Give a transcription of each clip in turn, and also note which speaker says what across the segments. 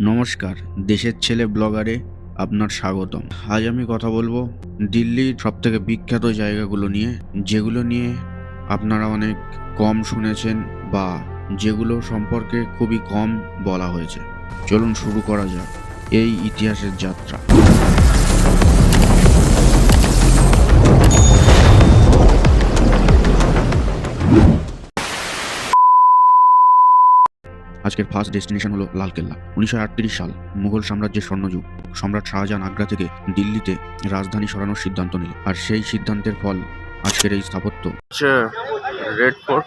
Speaker 1: নমস্কার, দেশের ছেলে ব্লগারে আপনার স্বাগতম। আজ আমি কথা বলব দিল্লির সব থেকে বিখ্যাত জায়গাগুলো নিয়ে, যেগুলো নিয়ে আপনারা অনেক কম শুনেছেন বা যেগুলো সম্পর্কে খুবই কম বলা হয়েছে। চলুন শুরু করা যাক, এই ইতিহাসের যাত্রা। আজকের ফার্স্ট ডেস্টিনেশন হলো লালকেল্লা উনিশশো আটত্রিশ সাল মুঘল সাম্রাজ্যের স্বর্ণযুগ। সম্রাট শাহজাহান আগ্রা থেকে দিল্লিতে রাজধানী সরানোর সিদ্ধান্ত নিলেন আর সেই সিদ্ধান্তের ফল আজকের এই স্থাপত্য।
Speaker 2: Red fort.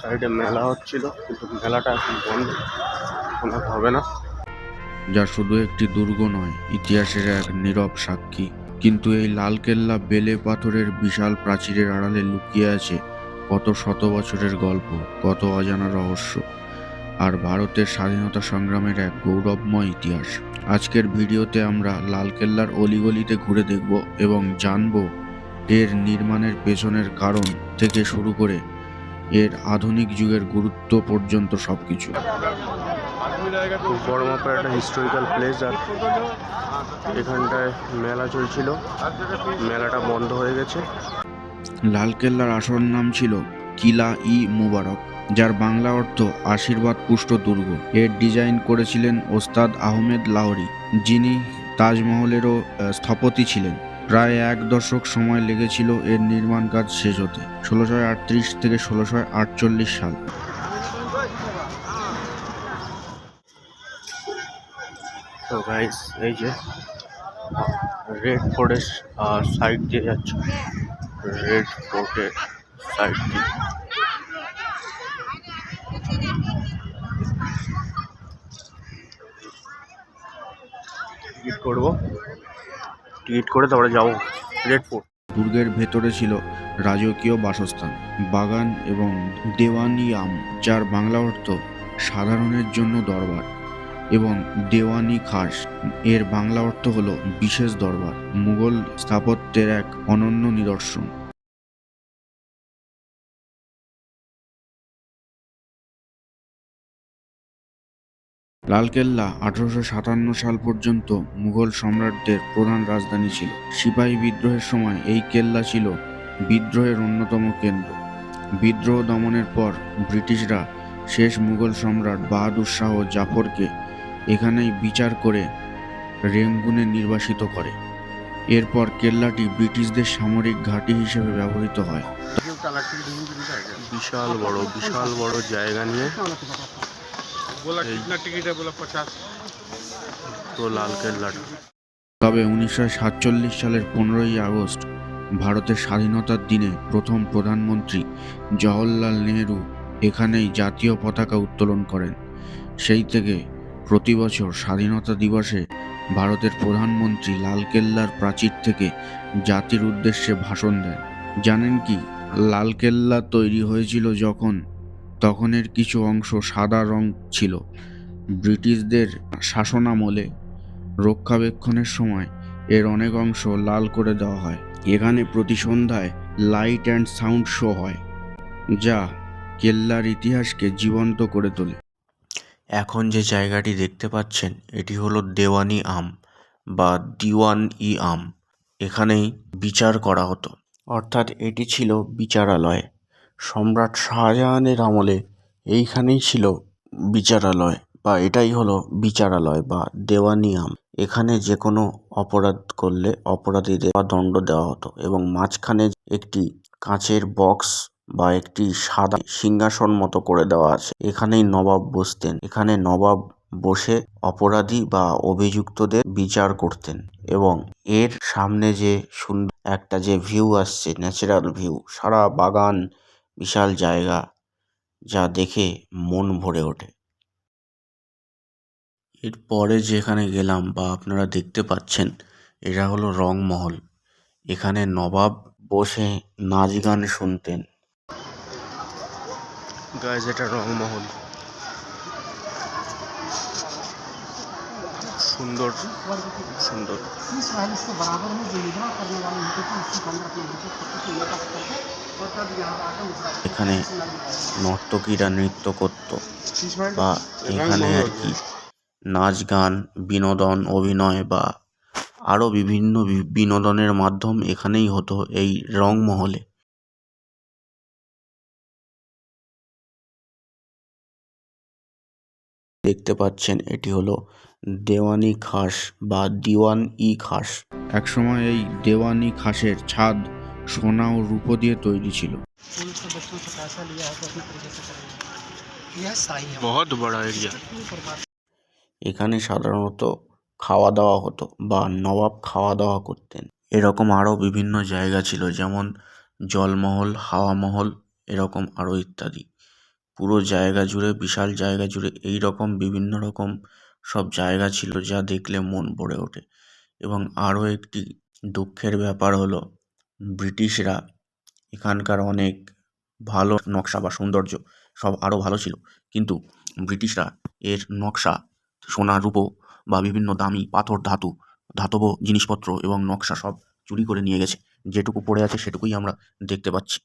Speaker 2: সাইডে মেলা হচ্ছিল কিন্তু মেলাটা এখন বন্ধ। আর হবে না।
Speaker 1: যা শুধু একটি দুর্গ নয় ইতিহাসের এক নীরব সাক্ষী। কিন্তু এই লালকেল্লা বেলে পাথরের বিশাল প্রাচীরের আড়ালে লুকিয়ে আছে কত শত বছরের গল্প, কত অজানা রহস্য, আর ভারতের স্বাধীনতা সংগ্রামের এক গৌরবময় ইতিহাস। আজকের ভিডিওতে আমরা লালকেল্লার অলিগলিতে ঘুরে দেখব এবং জানব এর নির্মাণের পেছনের কারণ থেকে শুরু করে এর আধুনিক যুগের গুরুত্ব পর্যন্ত
Speaker 2: বড় মাপের একটা হিস্টোরিক্যাল প্লেস আর এখানটায় মেলা চলছিল। মেলাটা বন্ধ হয়ে গেছে।
Speaker 1: লালকেল্লার আসল নাম ছিল কিলা ই মুবারক, যার বাংলা অর্থ আশীর্বাদ পুষ্ট দুর্গ। এর ডিজাইন করেছিলেন ওস্তাদ আহমেদ লাহরি, যিনি তাজমহলেরও স্থপতি ছিলেন। প্রায় এক দশক সময় লেগেছিল এর নির্মাণ কাজ শেষ হতে। ষোলোশো আটত্রিশ থেকে ষোলোশো আটচল্লিশ সাল।
Speaker 2: তো গাইস এই যে রেড ফোর্টের সাইড দিয়ে যাচ্ছে। রেড ফোর্টের সাইড দিয়ে টিকিট করব? টিকিট করে তারপরে যাব। রেড ফোর্ট
Speaker 1: দুর্গের ভেতরে ছিল রাজকীয় বাসস্থান, বাগান এবং দেওয়ানি আম যার বাংলা অর্থ সাধারণের জন্য দরবার। এবং দেওয়ানি খাস। এর বাংলা অর্থ হলো বিশেষ দরবার, মুঘল স্থাপত্যের এক অনন্য নিদর্শন। লালকেল্লা আঠারোশো সাতান্ন সাল পর্যন্ত মুঘল সম্রাটদের প্রধান রাজধানী ছিল। সিপাহী বিদ্রোহের সময় এই কেল্লা ছিল বিদ্রোহের অন্যতম কেন্দ্র। বিদ্রোহ দমনের পর ব্রিটিশরা শেষ মুঘল সম্রাট বাহাদুর শাহ জাফরকে এখানেই বিচার করে রেঙ্গুনে নির্বাসিত করে। এরপর কেল্লাটি ব্রিটিশদের সামরিক ঘাঁটি হিসেবে ব্যবহৃত হয়।
Speaker 2: বিশাল বড় বিশাল বড় জায়গা নিয়ে লাল
Speaker 1: তবে উনিশশো সাতচল্লিশ সালের পনেরোই আগস্ট ভারতের স্বাধীনতার দিনে প্রথম প্রধানমন্ত্রী জওহরলাল নেহরু এখানেই জাতীয় পতাকা উত্তোলন করেন। সেই থেকে প্রতি বছর স্বাধীনতা দিবসে ভারতের প্রধানমন্ত্রী লালকেল্লার প্রাচীর থেকে জাতির উদ্দেশ্যে ভাষণ দেন। জানেন কি লালকেল্লা তৈরি হয়েছিল যখন, তখনের কিছু অংশ সাদা রং ছিল। ব্রিটিশদের শাসনামলে রক্ষাবেক্ষণের সময় এর অনেক অংশ লাল করে দেওয়া হয়। এখানে প্রতি সন্ধ্যায় লাইট অ্যান্ড সাউন্ড শো হয়, যা কেল্লার ইতিহাসকে জীবন্ত করে তোলে।
Speaker 3: এখন যে জায়গাটি দেখতে পাচ্ছেন, এটি হলো দেওয়ানি আম বা দিওয়ান ই আম। এখানেই বিচার করা হতো। অর্থাৎ এটি ছিল বিচারালয়। সম্রাট শাহজাহানের আমলে এইখানেই ছিল বিচারালয় বা এটাই হলো বিচারালয় বা দেওয়ানি আম। এখানে যে কোনো অপরাধ করলে অপরাধীদের দণ্ড দেওয়া হতো এবং মাঝখানে একটি কাঁচের বক্স বা একটি সাদা সিংহাসন মতো করে দেওয়া আছে। এখানেই নবাব বসতেন। এখানে নবাব বসে অপরাধী বা অভিযুক্তদের বিচার করতেন এবং এর সামনে যে সুন্দর একটা যে ভিউ আসছে ন্যাচারাল ভিউ সারা বাগান, বিশাল জায়গা, যা দেখে মন ভরে ওঠে। এরপরে যেখানে গেলাম বা আপনারা দেখতে পাচ্ছেন, এটা হলো রংমহল। এখানে নবাব বসে নাচ গান শুনতেন।
Speaker 2: গাইজ, এটা রংমহল। সুন্দর সুন্দর।
Speaker 3: এখানে নর্তকীরা নৃত্য করত, বা এখানে আর কি। নাচ গান, বিনোদন, অভিনয়, বা আরও বিভিন্ন বিনোদনের মাধ্যম এখানেই হতো এই রংমহলে। দেখতে পাচ্ছেন এটি হলো দেওয়ানি খাস বা দিওয়ান ই খাস।
Speaker 1: একসময় এই দেওয়ানি খাসের ছাদ সোনা ও রূপো দিয়ে তৈরি ছিল।
Speaker 3: এখানে সাধারণত খাওয়া দাওয়া হতো বা নবাব খাওয়া দাওয়া করতেন। এরকম আরও বিভিন্ন জায়গা ছিল যেমন জলমহল হাওয়া মহল এরকম আরও ইত্যাদি। পুরো জায়গা জুড়ে, বিশাল জায়গা জুড়ে এই রকম, বিভিন্ন রকম সব জায়গা ছিল যা দেখলে মন ভরে ওঠে। এবং আরও একটি দুঃখের ব্যাপার হলো, ব্রিটিশরা এখানকার অনেক ভালো নকশা বা সৌন্দর্য সব আরও ভালো ছিল। কিন্তু ব্রিটিশরা এর নকশা, সোনা, রূপো বা বিভিন্ন দামি পাথর, ধাতু, ধাতব জিনিসপত্র এবং নকশা সব চুরি করে নিয়ে গেছে। যেটুকু পড়ে আছে সেটুকুই আমরা দেখতে পাচ্ছি।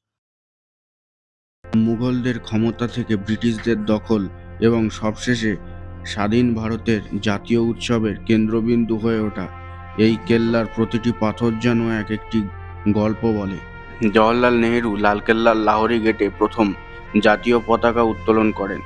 Speaker 1: মুঘলদের ক্ষমতা থেকে ব্রিটিশদের দখল এবং সবশেষে স্বাধীন ভারতের জাতীয় উৎসবের কেন্দ্রবিন্দু হয়ে ওঠা। এই কেল্লার প্রতিটি পাথর যেন এক একটি গল্প বলে। জওয়াহরলাল নেহেরু লালকেল্লার লাহোরি গেটে প্রথম জাতীয় পতাকা উত্তোলন করেন,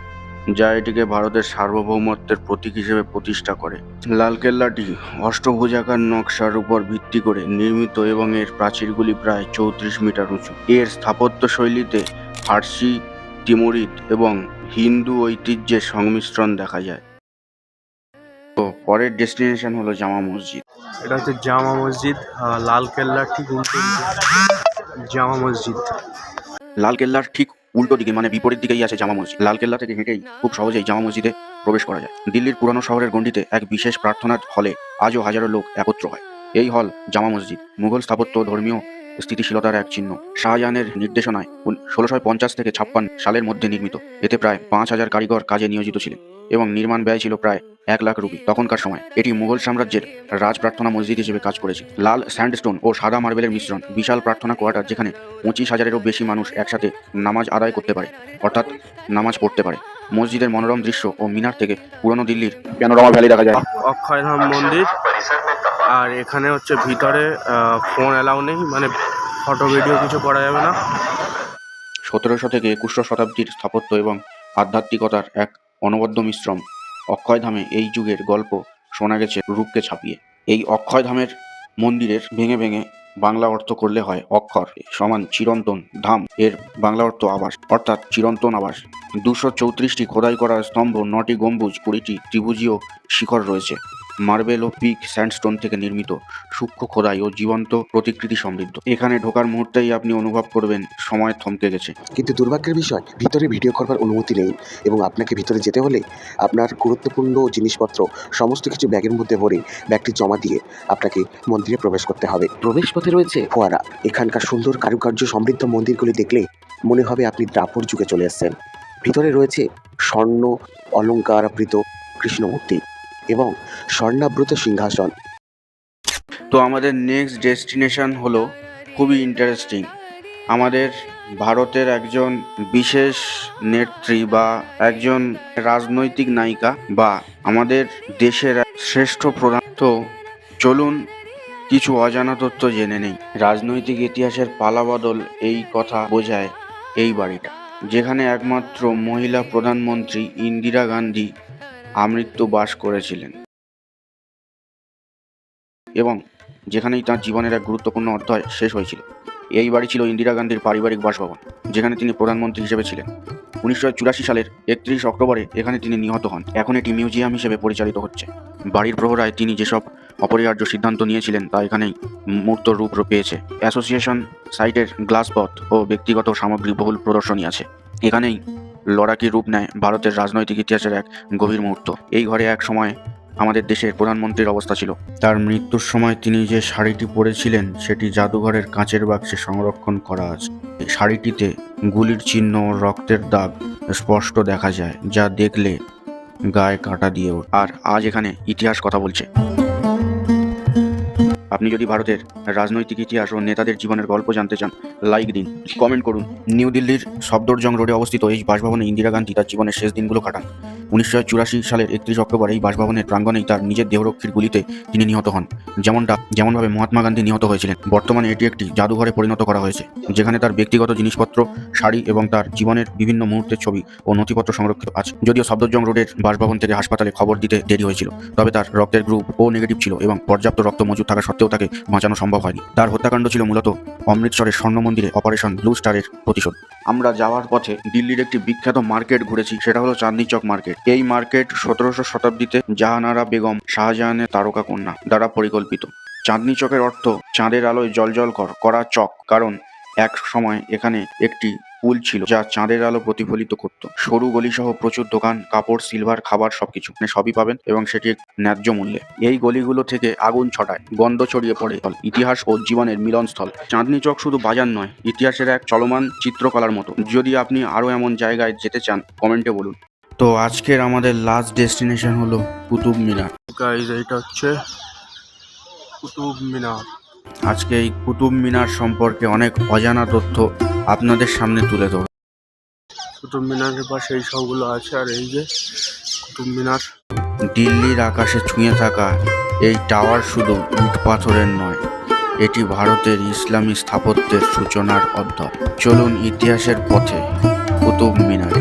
Speaker 1: যা এটিকে ভারতের সার্বভৌমত্বের প্রতীক হিসেবে প্রতিষ্ঠা করে। লালকেল্লাটি অষ্টভুজাকার নকশার উপর ভিত্তি করে নির্মিত এবং এর প্রাচীরগুলি প্রায় চৌত্রিশ মিটার উঁচু। এর স্থাপত্য শৈলীতে ফার্সি তিমুরিদ এবং হিন্দু ঐতিহ্যের সংমিশ্রণ দেখা যায়। তো পরের ডেস্টিনেশন হলো জামা মসজিদ।
Speaker 2: এটা হচ্ছে জামা মসজিদ লাল কেল্লার ঠিক উল্টো জামা মসজিদ।
Speaker 1: লালকেল্লার ঠিক উল্টো দিকে মানে বিপরীত দিকেই আছে জামা মসজিদ। লালকেল্লা থেকে হেঁটেই খুব সহজেই জামা মসজিদে প্রবেশ করা যায়। দিল্লির পুরানো শহরের গণ্ডিতে এক বিশেষ প্রার্থনার হলে আজও হাজারো লোক একত্র হয়। এই হল জামা মসজিদ। মুঘল স্থাপত্য ধর্মীয় স্থিতিশীলতার এক চিহ্ন। শাহজাহানের নির্দেশনায় ষোলোশো পঞ্চাশ থেকে ছাপ্পান্ন সালের মধ্যে নির্মিত। এতে প্রায় পাঁচ হাজার কারিগর কাজে নিয়োজিত ছিলেন এবং নির্মাণ ব্যয় ছিল প্রায় এক লাখ রুপি। তখনকার সময় এটি মুঘল সাম্রাজ্যের রাজ প্রার্থনা মসজিদ হিসেবে কাজ করেছে। লাল স্যান্ডস্টোন ও সাদা মার্বেলের মিশ্রণ বিশাল প্রার্থনা কোয়ার্টার যেখানে পঁচিশ হাজারেরও বেশি মানুষ একসাথে নামাজ আদায় করতে পারে, অর্থাৎ নামাজ পড়তে পারে। মসজিদের মনোরম দৃশ্য ও মিনার থেকে পুরনো দিল্লির প্যানোরামা ভ্যালি দেখা যায়?
Speaker 2: অক্ষয়ধাম মন্দির। আর এখানে হচ্ছে ভিতরে ফোন অ্যালাউ নেই মানে ফটো ভিডিও কিছু করা যাবে না।
Speaker 1: সতেরোশো থেকে একুশশো শতাব্দীর স্থাপত্য এবং আধ্যাত্মিকতার এক অনবদ্য মিশ্রণ অক্ষয়ধামে এই যুগের গল্প শোনা গেছে রূপকে ছাপিয়ে। এই অক্ষয়ধামের মন্দিরের ভেঙে ভেঙে বাংলা অর্থ করলে হয় অক্ষর সমান চিরন্তন ধাম। এর বাংলা অর্থ আবাস অর্থাৎ চিরন্তন আবাস। দুশো চৌত্রিশটি খোদাই করা স্তম্ভ নটি গম্বুজ কুড়িটি ত্রিভুজীয় শিখর রয়েছে। মার্বেল ও পিক স্যান্ডস্টোন থেকে নির্মিত সূক্ষ্ম খোদাই ও জীবন্ত প্রতিকৃতি সমৃদ্ধ। এখানে ঢোকার মুহূর্তেই আপনি অনুভব করবেন সময় থমকে গেছে।
Speaker 4: কিন্তু দুর্ভাগ্যের বিষয় ভিতরে ভিডিও করবার অনুমতি নেই এবং আপনাকে ভিতরে যেতে হলে আপনার গুরুত্বপূর্ণ জিনিসপত্র সমস্ত কিছু ব্যাগের মধ্যে ভরে ব্যাগটি জমা দিয়ে আপনাকে মন্দিরে প্রবেশ করতে হবে। প্রবেশ পথে রয়েছে? ফোয়ারা এখানকার সুন্দর কারুকার্য সমৃদ্ধ মন্দিরগুলি দেখলে মনে হবে আপনি দ্রাপর যুগে চলে এসেছেন। ভিতরে রয়েছে স্বর্ণ অলঙ্কারাবৃত কৃষ্ণমূর্তি এবং স্বর্ণাবৃত সিংহাসন।
Speaker 1: তো আমাদের নেক্সট ডেস্টিনেশন হলো খুবই ইন্টারেস্টিং আমাদের ভারতের একজন বিশেষ নেত্রী বা একজন রাজনৈতিক নায়িকা বা আমাদের দেশের শ্রেষ্ঠ প্রধান। তো চলুন কিছু অজানা তথ্য জেনে নেই। রাজনৈতিক ইতিহাসের পালাবদল এই কথা বোঝায় এই বাড়িটা। যেখানে একমাত্র মহিলা প্রধানমন্ত্রী ইন্দিরা গান্ধী আমৃত্যু বাস করেছিলেন এবং যেখানেই তার জীবনের এক গুরুত্বপূর্ণ অধ্যায় শেষ হয়েছিল। এই বাড়ি ছিল ইন্দিরা গান্ধীর পারিবারিক বাসভবন, যেখানে তিনি প্রধানমন্ত্রী হিসেবে ছিলেন। উনিশশো চুরাশি সালের একত্রিশ অক্টোবরে এখানে তিনি নিহত হন। এখন এটি মিউজিয়াম হিসেবে পরিচালিত হচ্ছে। বাড়ির প্রহরায় তিনি যেসব অপরিহার্য সিদ্ধান্ত নিয়েছিলেন তা এখানেই মূর্ত রূপ পেয়েছে। অ্যাসোসিয়েশন সাইটের গ্লাসপথ ও ব্যক্তিগত সামগ্রী বহুল প্রদর্শনী আছে। এখানেই লড়াকি রূপ নেয় ভারতের রাজনৈতিক ইতিহাসের এক গভীর মুহূর্ত। এই ঘরে এক সময় আমাদের দেশের প্রধানমন্ত্রীর অবস্থা ছিল। তার মৃত্যুর সময় তিনি যে শাড়িটি পরেছিলেন, সেটি জাদুঘরের কাঁচের বাক্সে সংরক্ষণ করা আছে। শাড়িটিতে গুলির চিহ্ন রক্তের দাগ স্পষ্ট দেখা যায়, যা দেখলে গায়ে কাঁটা দিয়ে আর আজ এখানে ইতিহাস কথা বলছে। আপনি যদি ভারতের রাজনৈতিক ইতিহাস ও নেতাদের জীবনের গল্প জানতে চান লাইক দিন কমেন্ট করুন। নিউ দিল্লির সফদরজং রোডে অবস্থিত এই বাসভবনে ইন্দিরা গান্ধী তার জীবনের শেষ দিনগুলো কাটান। উনিশশো চুরাশি সালের একত্রিশ অক্টোবর এই বাসভবনের প্রাঙ্গণেই তার নিজের দেহরক্ষীর গুলিতে তিনি নিহত হন। যেমনটা, যেমনভাবে মহাত্মা গান্ধী নিহত হয়েছিলেন। বর্তমানে এটি একটি জাদুঘরে পরিণত করা হয়েছে, যেখানে তার ব্যক্তিগত জিনিসপত্র, শাড়ি এবং তার জীবনের বিভিন্ন মুহূর্তের ছবি ও নথিপত্র সংরক্ষিত আছে। যদিও সফদরজং রোডের বাসভবন থেকে হাসপাতালে খবর দিতে দেরি হয়েছিল, তবে তার রক্তের গ্রুপ ও নেগেটিভ ছিল এবং পর্যাপ্ত রক্ত মজুদ থাকা সত্ত্বেও তাকে বাঁচানো সম্ভব হয়নি। তার হত্যাকাণ্ড ছিল মূলত অমৃতসরের স্বর্ণ মন্দিরে অপারেশন ব্লু স্টারের প্রতিশোধ। আমরা যাওয়ার পথে দিল্লির একটি বিখ্যাত মার্কেট ঘুরেছি, সেটা হলো চাঁদনি চক মার্কেট। এই মার্কেট সতেরোশো শতাব্দীতে জাহানারা বেগম শাহজাহানের তারকা কন্যা দ্বারা পরিকল্পিত। চাঁদনি চকের অর্থ চাঁদের আলোয় জলজল কর, করা চক, কারণ এক সময় এখানে একটি পুল ছিল, যা চাঁদের আলো প্রতিফলিত করত। সরু গলি সহ প্রচুর দোকান, কাপড় সিলভার খাবার সবকিছু সবই পাবেন এবং সেটি ন্যায্য মূল্যে। এই গলিগুলো থেকে আগুন ছটায় গন্ধ ছড়িয়ে পড়ে। ইতিহাস ও জীবনের মিলনস্থল। চাঁদনি চক শুধু বাজার নয়, ইতিহাসের এক চলমান চিত্রকলার মতো। যদি আপনি আরও এমন জায়গায় যেতে চান, কমেন্টে বলুন। তো আজকের আমাদের লাস্ট ডেস্টিনেশন হলো কুতুব মিনার।
Speaker 2: গাইজ এইটা হচ্ছে কুতুব মিনার।
Speaker 1: আজকে এই কুতুব মিনার সম্পর্কে অনেক অজানা তথ্য আপনাদের সামনে তুলে ধরব।
Speaker 2: কুতুব মিনারের পাশে এই সবগুলো আছে আর এই যে কুতুব মিনার।
Speaker 1: দিল্লির আকাশে ছুঁয়ে থাকা এই টাওয়ার শুধু ইট পাথরের নয় এটি ভারতের ইসলামী স্থাপত্যের সূচনার অধ্যায়। চলুন ইতিহাসের পথে কুতুব মিনার।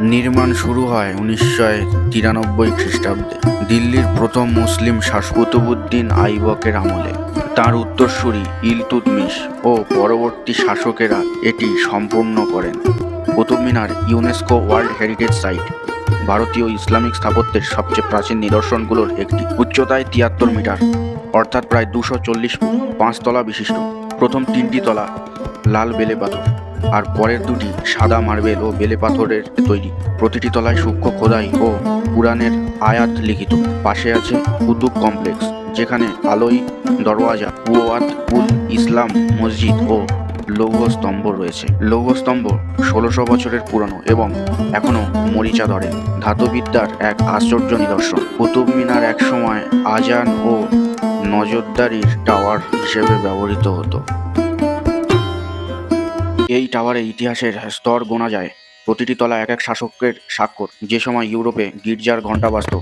Speaker 1: নির্মাণ শুরু হয় উনিশশো তিরানব্বই খ্রিস্টাব্দে। দিল্লির প্রথম মুসলিম শাসক কুতুবুদ্দিন আইবকের আমলে। তার উত্তরসূরি ইলতুতমিশ ও পরবর্তী শাসকেরা এটি সম্পূর্ণ করেন। Qutub Minar UNESCO world heritage site, ভারতীয় ইসলামিক স্থাপত্যের সবচেয়ে প্রাচীন নিদর্শনগুলোর একটি। উচ্চতায় তিয়াত্তর মিটার, অর্থাৎ প্রায় দুশো চল্লিশ পাঁচতলা বিশিষ্ট। প্রথম তিনটি তলা লাল বেলে পাথর। আর পরের দুটি সাদা মার্বেল ও বেলে পাথরের তৈরি। প্রতিটি তলায় সূক্ষ্ম খোদাই ও পুরাণের আয়াত লিখিত। পাশে আছে কুতুব কমপ্লেক্স, যেখানে আলোই, দরওয়াজা কুয়াত উল ইসলাম মসজিদ ও লৌহ স্তম্ভ রয়েছে। লৌহ স্তম্ভ ষোলোশো বছরের পুরনো এবং এখনও মরিচা ধরে। ধাতুবিদ্যার এক আশ্চর্য নিদর্শন। কুতুব মিনার একসময় আজান ও নজরদারির টাওয়ার হিসেবে ব্যবহৃত হতো। এই টাওয়ারে ইতিহাসের স্তর গোনা যায়। প্রতিটি তলা এক এক শাসকের স্বাক্ষর। যে সময় ইউরোপে গির্জার ঘণ্টা বাজত,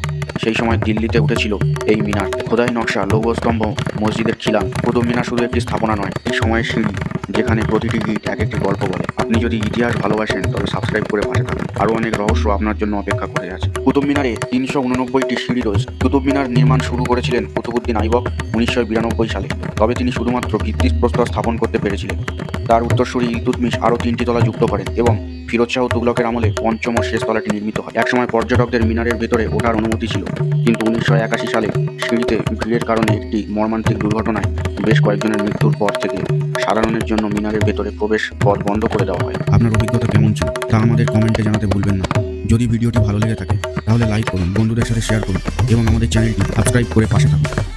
Speaker 1: সেই সময় দিল্লিতে উঠেছিল এই মিনার। খোদাই নকশা, লৌহস্তম্ভ, মসজিদের খিলান। কুতুব মিনার শুধু একটি স্থাপনা নয় এই সময়ের সিঁড়ি যেখানে প্রতিটি গীত এক একটি গল্প বলে। আপনি যদি ইতিহাস ভালোবাসেন, তবে সাবস্ক্রাইব করে পাশে থাকুন। আরও অনেক রহস্য আপনার জন্য অপেক্ষা করে আছে। কুতুব মিনারে তিনশো উননব্বইটি সিঁড়ি রয়েছে। কুতুব মিনার নির্মাণ শুরু করেছিলেন কুতুবুদ্দিন আইবক উনিশশো বিরানব্বই সালে। তবে তিনি শুধুমাত্র ভিত্তিপ্রস্তর স্থাপন করতে পেরেছিলেন। তার উত্তরসূরি ইলতুতমিশ আরও তিনটি তলা যুক্ত করেন এবং ফিরোজ শাহ তুগলকের আমলে পঞ্চম ও শেষ তলাটি নির্মিত হয়। একসময় পর্যটকদের মিনারের ভেতরে ওঠার অনুমতি ছিল। কিন্তু উনিশশো একাশি সালে সিঁড়িতে ভিড়ের কারণে একটি মর্মান্তিক দুর্ঘটনায় বেশ কয়েকজনের মৃত্যুর পর থেকে সাধারণের জন্য মিনারের ভেতরে প্রবেশ পথ বন্ধ করে দেওয়া হয়।
Speaker 5: আপনার অভিজ্ঞতা কেমন ছিল? তা আমাদের কমেন্টে জানাতে ভুলবেন না। যদি ভিডিওটি ভালো লেগে থাকে, তাহলে লাইক করুন, বন্ধুদের সাথে শেয়ার করুন এবং আমাদের চ্যানেলটি সাবস্ক্রাইব করে পাশে থাকুন।